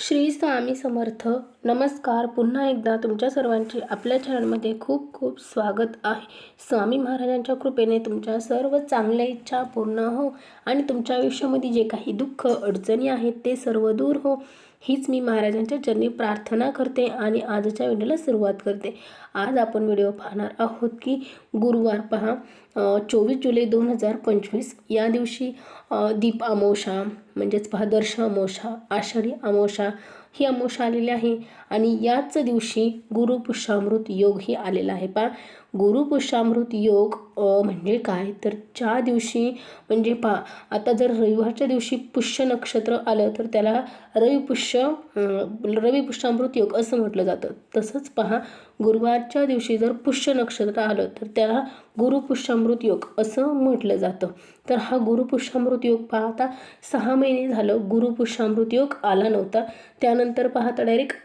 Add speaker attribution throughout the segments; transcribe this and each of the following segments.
Speaker 1: श्री स्वामी समर्थ. नमस्कार. पुन्हा एकदा तुमच्या सर्वांचे आपल्या चॅनलमध्ये खूप खूप स्वागत आहे. स्वामी महाराजांच्या कृपेने तुमच्या सर्व चांगल्या इच्छा पूर्ण हो आणि तुमच्या आयुष्यामध्ये जे काही दुःख अडचणी आहेत ते सर्व दूर हो. हीच मी महाराजांच्या चरणी प्रार्थना करते आणि आजच्या व्हिडिओला सुरुवात करते. आज आपण व्हिडिओ पाहणार आहोत की गुरुवार पहा चोवीस जुलै दोन हजार पंचवीस या दिवशी दीप अमोषा म्हणजेच पहा दर्श अमोषा आषाढी अमोषा ही अमोश आलेली आहे. आणि याच दिवशी गुरुपुष्यामृत योग ही आलेला आहे. पहा गुरुपुष्यामृत योग म्हणजे काय? तर ज्या दिवशी म्हणजे पहा आता जर रविवारच्या दिवशी पुष्य नक्षत्र आलं तर त्याला रविपुष्य अं, रविपुष्यामृत योग असं म्हटलं जातं. तसंच पहा गुरुवारच्या दिवशी जर पुष्य नक्षत्र आलं तर त्याला गुरुपुष्यामृत योग असं म्हटलं जातं. तर हा गुरुपुष्यामृत योग पाहता आता सहा महिने झालं गुरुपुष्यामृत योग आला नव्हता. त्यानंतर पाहता डायरेक्ट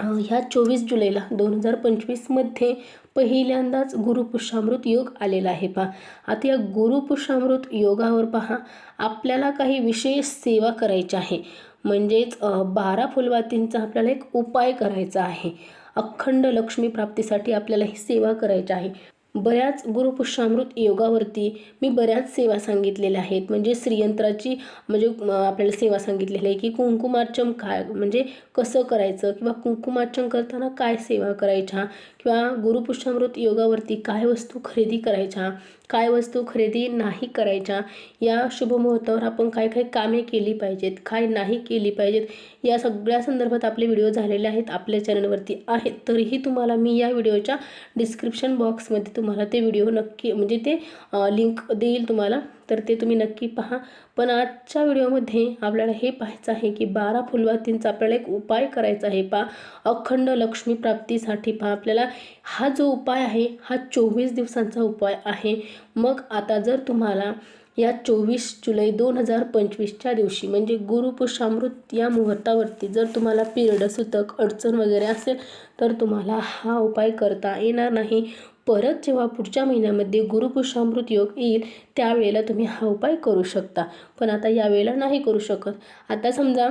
Speaker 1: ह्या चोवीस जुलैला दोन हजार पंचवीसमध्ये पहिल्यांदाच गुरुपुष्यामृत योग आलेला आहे. पहा आता या गुरुपुष्यामृत योगावर पहा आपल्याला काही विशेष सेवा करायची आहे. म्हणजेच बारा फुलवातींचा आपल्याला एक उपाय करायचा आहे. अखंड लक्ष्मी प्राप्तीसाठी आपल्याला ही सेवा करायची आहे. बऱ्याच गुरुपुष्यामृत योगावरती मी बऱ्याच सेवा सांगितलेल्या आहेत. म्हणजे श्रीयंत्राची म्हणजे आपल्याला सेवा सांगितलेली आहे की कुंकुमार्चन काय म्हणजे कसं करायचं किंवा कुंकुमार्चन करताना काय सेवा करायच्या किंवा गुरुपुष्यामृत योगावरती काय वस्तू खरेदी करायच्या काय वस्तू खरेदी नाही करायच्या या शुभमुहूर्तावर आपण काय काय कामे केली पाहिजेत काय नाही केली पाहिजेत या सगळ्या संदर्भात आपले व्हिडिओ झालेले आहेत आपल्या चॅनलवरती आहेत. तरीही तुम्हाला मी या व्हिडिओच्या डिस्क्रिप्शन बॉक्समध्ये तुम्हाला तुम्हाला ते व्हिडिओ नक्की म्हणजे ते लिंक देईल तुम्हाला. तर ते तुम्ही नक्की पहा. पण आजच्या व्हिडिओमध्ये आपल्याला हे पाहायचं आहे की बारा फुलवातींचा आपल्याला एक उपाय करायचा आहे पा अखंड लक्ष्मी प्राप्तीसाठी पहा. आपल्याला हा जो उपाय आहे हा चोवीस दिवसांचा उपाय आहे. मग आता जर तुम्हाला या चोवीस जुलै दोन हजार पंचवीसच्या दिवशी म्हणजे गुरुपुषामृत या मुहूर्तावरती जर तुम्हाला पिरियड सुतक अडचण वगैरे असेल तर तुम्हाला हा उपाय करता येणार नाही. परत जेव्हा पुढच्या महिन्यामध्ये गुरुपुषामृत योग येईल त्यावेळेला तुम्ही हा उपाय करू शकता. पण आता यावेळेला नाही करू शकत. आता समजा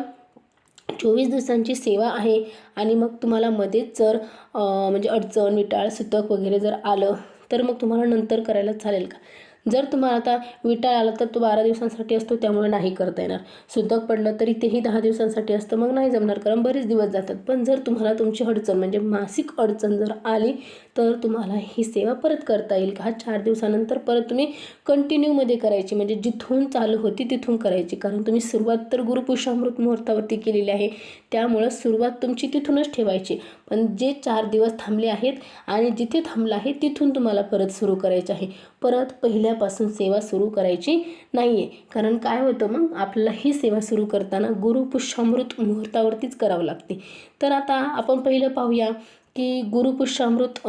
Speaker 1: चोवीस दिवसांची सेवा आहे आणि मग तुम्हाला मध्येच जर म्हणजे अडचण विटाळ सुतक वगैरे जर आलं तर मग तुम्हाला नंतर करायला चालेल का? जर तुम्हाला आता विटाळ आला तर तो बारा दिवसांसाठी असतो त्यामुळे नाही करता येणार. सुतक पडलं तरी तेही दहा दिवसांसाठी असतं मग नाही जमणार कारण बरेच दिवस जातात. पण जर तुम्हाला तुमची अडचण म्हणजे मासिक अडचण जर आली तर तुम्हाला ही सेवा परत करता येईल. का? चार दिवसानंतर परत तुम्ही कंटिन्यूमध्ये करायची म्हणजे जिथून चालू होती तिथून करायची. कारण तुम्ही सुरुवात तर गुरुपुषामृत मुहूर्तावरती केलेली आहे त्यामुळं सुरुवात तुमची तिथूनच ठेवायची. पण जे चार दिवस थांबले आहेत आणि जिथे थांबलं आहे तिथून तुम्हाला परत सुरू करायचे आहे. परत पहिल्या उद्यापासून सेवा सुरू करायची नाही आहे कारण काय होतं मग आपल्याला ही सेवा सुरू करताना गुरुपुष्यामृत मुहूर्तावरतीच करावं लागते. तर आता आपण पहिलं पाहूया की गुरुपुष्यामृत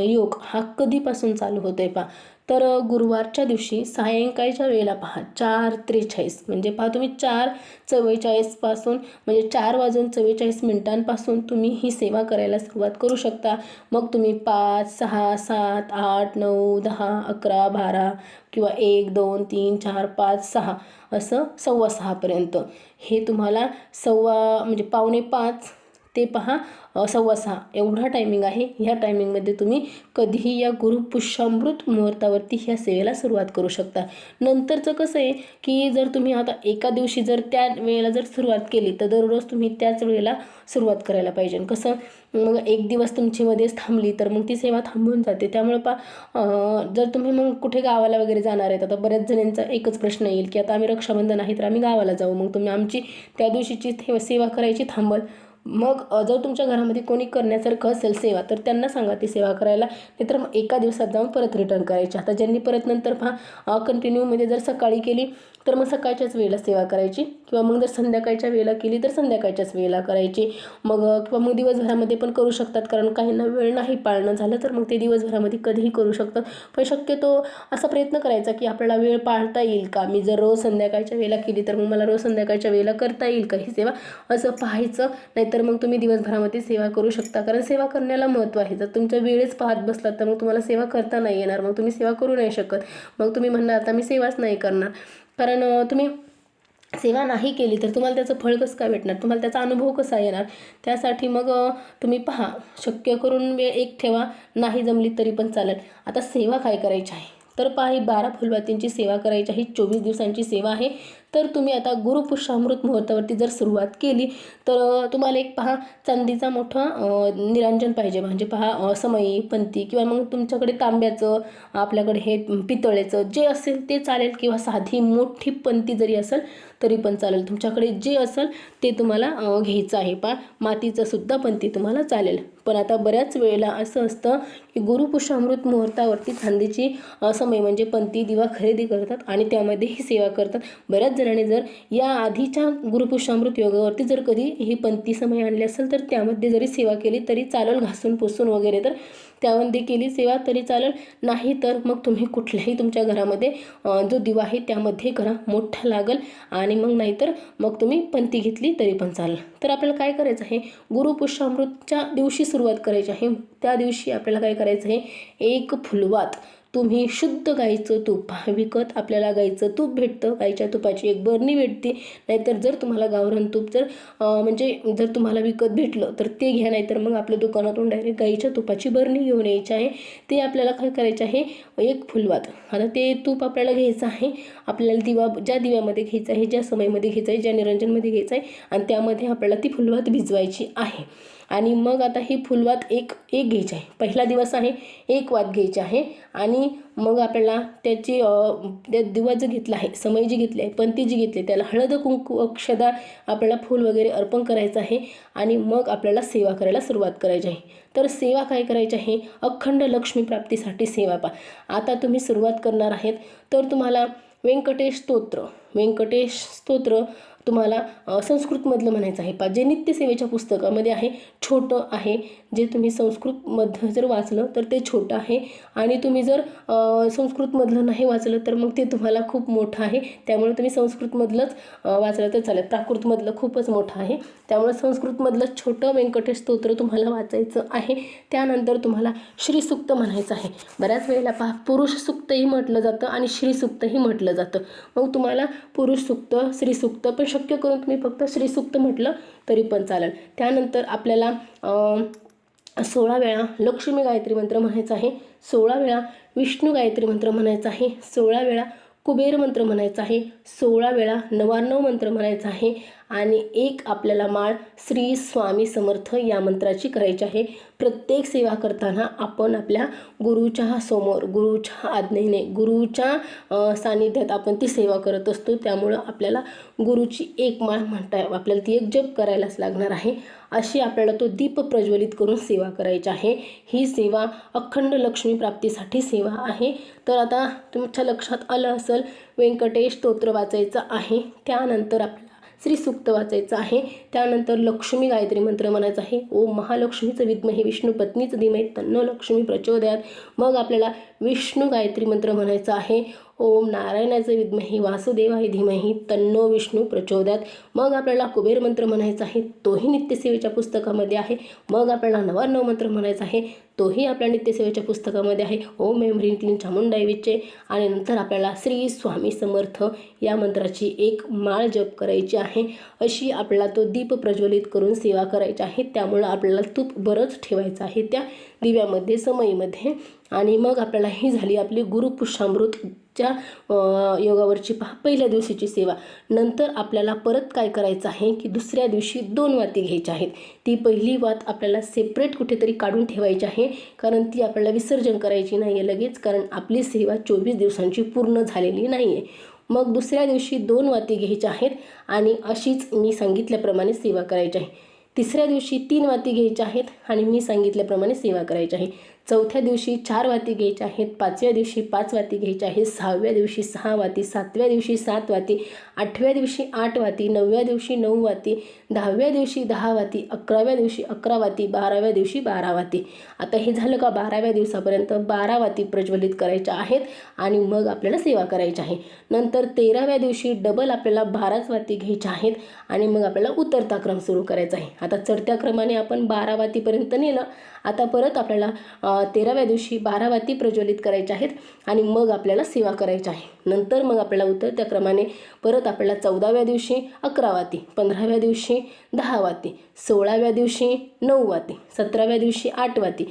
Speaker 1: योग हा कधीपासून चालू होतो आहे पहा. तर गुरुवारच्या दिवशी सायंकाळच्या वेळेला पहा चार त्रेचाळीस. म्हणजे पहा तुम्ही चार चव्वेचाळीसपासून म्हणजे चार वाजून चव्वेचाळीस मिनिटांपासून तुम्ही ही सेवा करायला सुरुवात करू शकता. मग तुम्ही पाच सहा सात आठ नऊ दहा अकरा बारा किंवा एक दोन तीन चार पाच सहा असं सव्वा सहापर्यंत. हे तुम्हाला सव्वा म्हणजे पावणे पाच ते पहा सव्वा सहा. एवढा टायमिंग आहे. ह्या टायमिंगमध्ये तुम्ही कधीही या गुरुपुष्यामृत मुहूर्तावरती ह्या सेवेला सुरुवात करू शकता. नंतरचं कसं आहे की जर तुम्ही आता एका दिवशी जर त्या वेळेला जर सुरुवात केली तर दररोज तुम्ही त्याच वेळेला सुरुवात करायला पाहिजे. कसं मग एक दिवस तुमची मध्येच थांबली तर मग ती सेवा थांबून जाते. त्यामुळे पा जर तुम्ही मग कुठे गावाला वगैरे जाणार आहेत आता बऱ्याच जणांचा एकच प्रश्न येईल की आता आम्ही रक्षाबंधन आहे तर आम्ही गावाला जाऊ. मग तुम्ही आमची त्या दिवशीची सेवा करायची थांबल. मग जर तुमच्या घरामध्ये कोणी करण्यासारखं असेल सेवा तर त्यांना सांगा ती सेवा करायला. नाहीतर मग एका दिवसात जाऊन परत रिटर्न करायची. आता ज्यांनी परत नंतर पहा कंटिन्यूमध्ये जर सकाळी केली तर मग सकाळच्याच वेळेला सेवा करायची. किंवा मग जर संध्याकाळच्या वेळेला केली तर संध्याकाळच्याच वेळेला करायची. मग किंवा मग दिवसभरामध्ये पण करू शकतात कारण काहींना वेळ नाही पाळणं झालं तर मग ते दिवसभरामध्ये कधीही करू शकतात. पण शक्यतो असा प्रयत्न करायचा की आपल्याला वेळ पाळता येईल का? मी जर रोज संध्याकाळच्या वेळेला केली तर मग मला रोज संध्याकाळच्या वेळेला करता येईल का ही सेवा? असं पाहायचं. नाहीतर मग तुम्ही दिवसभरामध्ये सेवा करू शकता. कारण सेवा करण्याला महत्त्व आहे. जर तुमच्या वेळेच पाहत बसलात तर मग तुम्हाला सेवा करता नाही येणार. मग तुम्ही सेवा करू नाही शकत. मग तुम्ही म्हणणार आता मी सेवाच नाही करणार. कारण तुम्ही सेवा नाही केली तर तुम्हाला त्याचं फळ कसं काय भेटणार? तुम्हाला त्याचा अनुभव कसा येणार? त्यासाठी मग तुम्ही पहा. शक्य करून वेळ एक ठेवा. नाही जमली तरी पण चालेल. आता सेवा काय करायची आहे? तर पहा ही बारा फुलवातींची सेवा करायची आहे. चोवीस दिवसांची सेवा आहे. तर तुम्ही आता गुरुपुष्यामृत मुहूर्तावरती जर सुरुवात केली तर तुम्हाला एक पहा चांदीचा मोठा निरांजन पाहिजे. म्हणजे पहा समयी समई पंती किंवा मग तुमच्याकडे तांब्याचं आपल्याकडे हे पितळेचं जे असेल ते चालेल किंवा साधी मोठी पंती जरी असेल तरी पण चालेल. तुमच्याकडे जे असेल ते तुम्हाला घ्यायचं आहे. पा मातीचं सुद्धा पंती तुम्हाला चालेल. पण आता बऱ्याच वेळेला असं असतं की गुरुपुष्यामृत मुहूर्तावरती चांदीची समय समई म्हणजे पंती दिवा खरेदी करतात आणि त्यामध्ये ही सेवा करतात. बऱ्याच जणांनी जर या आधीच्या गुरुपुष्यामृत योगावरती जर कधी ही पंती समय आणली असेल तर त्यामध्ये जरी सेवा केली तरी चालेल घासून पुसून वगैरे तर त्यामध्ये केली सेवा तरी चालेल. नाही तर मग तुम्ही कुठल्याही तुमच्या घरामध्ये जो दिवा आहे त्यामध्ये करा मोठा लागल. आणि मग नाहीतर मग तुम्ही पंती घेतली तरी पण चालेल. तर आपल्याला काय करायचं आहे? गुरुपुष्यामृतच्या दिवशी सुरुवात करायची आहे. त्या दिवशी आपल्याला काय करायचं आहे? एक फुलवात. तुम्ही शुद्ध गाईचं तूप विकत आपल्याला गाईचं तूप भेटतं. गाईच्या तुपाची एक बरणी भेटते. नाहीतर जर तुम्हाला गावरान तूप जर म्हणजे जर तुम्हाला विकत भेटलं तर ते घ्या. नाहीतर मग आपल्या दुकानातून डायरेक्ट गाईच्या तुपाची बरणी घेऊन यायची आहे. ते आपल्याला काय करायचं आहे? एक फुलवात. आता ते तूप आपल्याला घ्यायचं आहे. आपल्याला दिवा ज्या दिव्यामध्ये घ्यायचं आहे ज्या समयमध्ये घ्यायचं आहे ज्या निरंजनमध्ये घ्यायचं आहे आणि त्यामध्ये आपल्याला ती फुलवात भिजवायची आहे. आणि मग आता ही फुलवात एक एक घ्यायची आहे. पहिला दिवस आहे एक वात घ्यायची आहे. आणि मग आपल्याला त्याची त्या दिवा जो घेतला आहे समय जी घेतली आहे पंती जी घेतली आहे, त्याला हळद कुंकू अक्षदा आपल्याला फूल वगैरे अर्पण करायचं आहे. आणि मग आपल्याला सेवा करायला सुरुवात करायची आहे. तर सेवा काय करायची आहे? अखंड लक्ष्मी प्राप्तीसाठी सेवा पा. आता तुम्ही सुरुवात करणार आहेत. तर तुम्हाला व्यंकटेश स्तोत्र व्यंकटेश स्तोत्र तुम्हाला संस्कृतमधलं म्हणायचं आहे. पा जे नित्यसेवेच्या पुस्तकामध्ये आहे छोटं आहे जे तुम्ही संस्कृतमधलं जर वाचलं तर ते छोटं आहे. आणि तुम्ही जर संस्कृतमधलं नाही वाचलं तर मग ते तुम्हाला खूप मोठं आहे. त्यामुळे तुम्ही संस्कृतमधलंच वाचलं तर चालेल. प्राकृतमधलं खूपच मोठं आहे. त्यामुळे संस्कृतमधलं छोटं व्यंकटेश स्तोत्र तुम्हाला वाचायचं आहे. त्यानंतर तुम्हाला श्रीसुक्त म्हणायचं आहे. बऱ्याच वेळेला पहा पुरुष सुक्तही म्हटलं जातं आणि श्रीसुक्तही म्हटलं जातं. मग तुम्हाला पुरुष सुक्त श्रीसुक्त पण शक्य करून तुम्ही फक्त श्रीसुक्त म्हटलं तरी पण चालेल. त्यानंतर आपल्याला सोळा वेळा लक्ष्मी गायत्री मंत्र म्हणायचा आहे सोळा वेळा विष्णू गायत्री मंत्र म्हणायचा आहे सोळा वेळा कुबेर मंत्र म्हणायचा आहे सोळा वेळा नवार्णव मंत्र म्हणायचा आहे आणि एक आपल्याला माळ श्री स्वामी समर्थ या मंत्राची करायची आहे. प्रत्येक सेवा करताना आपण आपल्या गुरुच्या समोर गुरुच्या आज्ञेने गुरुच्या सानिध्यात आपण ती सेवा करत असतो. त्यामुळं आपल्याला गुरुची एक माळ म्हणता आपल्याला ती एक जप करायलाच लागणार आहे. अशी आपल्याला तो दीप प्रज्वलित करून सेवा करायची आहे. ही सेवा अखंड लक्ष्मी प्राप्तीसाठी सेवा आहे. तर आता तुमच्या लक्षात आलं असेल व्यंकटेश स्तोत्र वाचायचं आहे. त्यानंतर आपल्याला श्री सुक्त वाचायचं आहे. त्यानंतर लक्ष्मी गायत्री मंत्र म्हणायचं आहे. ओम महालक्ष्मीचं विद्महे विष्णू पत्नीचं धीमही तन्न लक्ष्मी प्रचोदयात. मग आपल्याला विष्णू गायत्री मंत्र म्हणायचं आहे. ओम नारायणाचे विद्महे वासुदेवाय धीमही तन्नो विष्णू प्रचोदयात. मग आपल्याला कुबेर मंत्र म्हणायचा आहे तोही नित्यसेवेच्या पुस्तकामध्ये आहे. मग आपल्याला नवाण्णव मंत्र म्हणायचा आहे तोही आपल्या नित्यसेवेच्या पुस्तकामध्ये आहे. ओम एम ह्रीं क्लीन चामुंडाईविचे आणि नंतर आपल्याला श्री स्वामी समर्थ या मंत्राची एक माळ जप करायची आहे. अशी आपल्याला तो दीप प्रज्वलित करून सेवा करायची आहे. त्यामुळं आपल्याला तूप बरंच ठेवायचं आहे त्या दिव्यामध्ये समईमध्ये. आणि मग आपल्याला ही झाली आपली गुरुपुष्यामृतच्या योगावरची पहा पहिल्या दिवशीची सेवा. नंतर आपल्याला परत काय करायचं आहे की दुसऱ्या दिवशी दोन वाती घ्यायच्या आहेत. ती पहिली वात आपल्याला सेपरेट कुठेतरी काढून ठेवायची आहे. कारण ती आपल्याला विसर्जन करायची नाही आहे लगेच कारण आपली सेवा चोवीस दिवसांची पूर्ण झालेली नाही आहे मग दुसऱ्या दिवशी दोन वाती घ्यायच्या आहेत आणि अशीच मी सांगितल्याप्रमाणे सेवा करायची आहे. तिसऱ्या दिवशी तीन वाती घ्यायच्या आहेत आणि मी सांगितल्याप्रमाणे सेवा करायची आहे. चौथ्या दिवशी चार वाती घ्यायच्या आहेत पाचव्या दिवशी पाच वाती घ्यायच्या आहेत सहाव्या दिवशी सहा वाती सातव्या दिवशी सात वाती आठव्या दिवशी आठ वाती नवव्या दिवशी नऊ वाती दहाव्या दिवशी दहा वाती अकराव्या दिवशी अकरा वाती बाराव्या दिवशी बारा वाती. आता हे झालं का? बाराव्या दिवसापर्यंत बारा वाती प्रज्वलित करायच्या आहेत आणि मग आपल्याला सेवा करायची आहे नंतर तेराव्या दिवशी डबल आपल्याला बाराच वाती घ्यायच्या आहेत आणि मग आपल्याला उतरता क्रम सुरू करायचा आहे. आता चढत्या क्रमाने आपण बारा वातीपर्यंत नेलं. आता परत आपल्याला तेराव्या दिवशी बारा वाती प्रज्वलित करायच्या आहेत आणि मग आपल्याला सेवा करायची आहे. नंतर मग आपल्याला उतरत्या क्रमाने परत आपल्याला चौदाव्या दिवशी अकरा वाती पंधराव्या दिवशी दहा वाती सोळाव्या दिवशी नऊ वाती सतराव्या दिवशी आठ वाती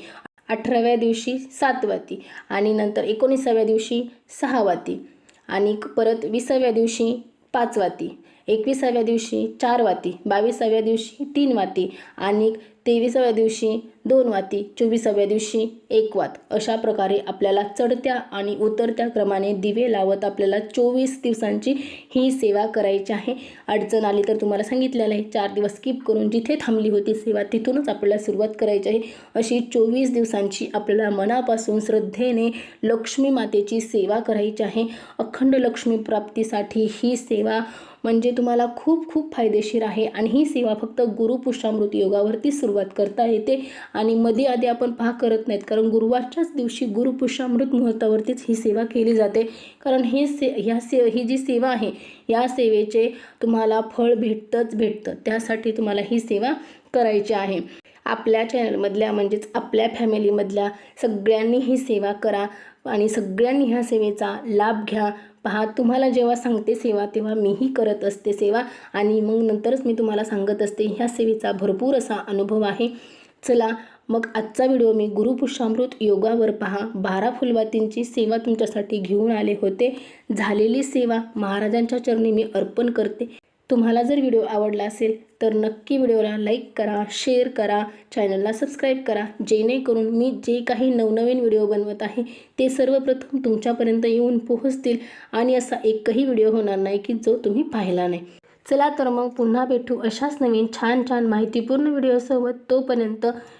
Speaker 1: अठराव्या दिवशी सात वाती आणि नंतर एकोणीसाव्या दिवशी सहा वाती आणि परत विसाव्या दिवशी पाच वाती एकविसाव्या दिवशी चार वाती बावीसाव्या दिवशी तीन वाती आणि तेविसाव्या दिवशी दोन वाती चोवीसाव्या दिवशी एक वात. अशा प्रकारे आपल्याला चढत्या आणि उतरत्या क्रमाने दिवे लावत आपल्याला चोवीस दिवसांची ही सेवा करायची आहे. अडचण आली तर तुम्हाला सांगितलेलं आहे. चार दिवस स्किप करून जिथे थांबली होती सेवा तिथूनच आपल्याला सुरुवात करायची आहे. अशी चोवीस दिवसांची आपल्याला मनापासून श्रद्धेने लक्ष्मी मातेची सेवा करायची आहे. अखंड लक्ष्मी प्राप्तीसाठी ही सेवा म्हणजे तुम्हाला खूप खूप फायदेशीर आहे. आणि ही सेवा फक्त गुरुपुष्टामृत योगावरती सुरुवात करता येते. आणि मध्ये आधी आपण पहा करत नाहीत. कारण गुरुवारच्याच दिवशी गुरुपुष्टामृत मुहूर्तावरतीच ही सेवा केली जाते. कारण हे से ह्या से ही जी सेवा आहे या सेवेचे तुम्हाला फळ भेटतंच भेटतं. त्यासाठी तुम्हाला ही सेवा करायची आहे. आपल्या चॅनलमधल्या म्हणजेच आपल्या फॅमिलीमधल्या सगळ्यांनी ही सेवा करा आणि सगळ्यांनी ह्या सेवेचा लाभ घ्या. पहा तुम्हाला जेव्हा सांगते सेवा तेव्हा मीही करत असते सेवा आणि मग नंतरच मी तुम्हाला सांगत असते ह्या सेवेचा भरपूर असा अनुभव आहे. चला मग आजचा व्हिडिओ मी गुरुपुष्यामृत योगावर पहा. बारा फुलवातींची सेवा तुमच्यासाठी घेऊन आले होते. झालेली सेवा महाराजांच्या चरणी मी अर्पण करते. तुम्हाला जर व्हिडिओ आवडला असेल तर नक्की व्हिडिओला लाईक करा शेअर करा चॅनलला सबस्क्राईब करा. जेणेकरून मी जे काही नवनवीन व्हिडिओ बनवत आहे ते सर्वप्रथम तुमच्यापर्यंत येऊन पोहोचतील. आणि असा एकही व्हिडिओ होणार नाही की जो तुम्ही पाहिला नाही. चला तर मग पुन्हा भेटू अशाच नवीन छान छान माहितीपूर्ण व्हिडिओसोबत. तोपर्यंत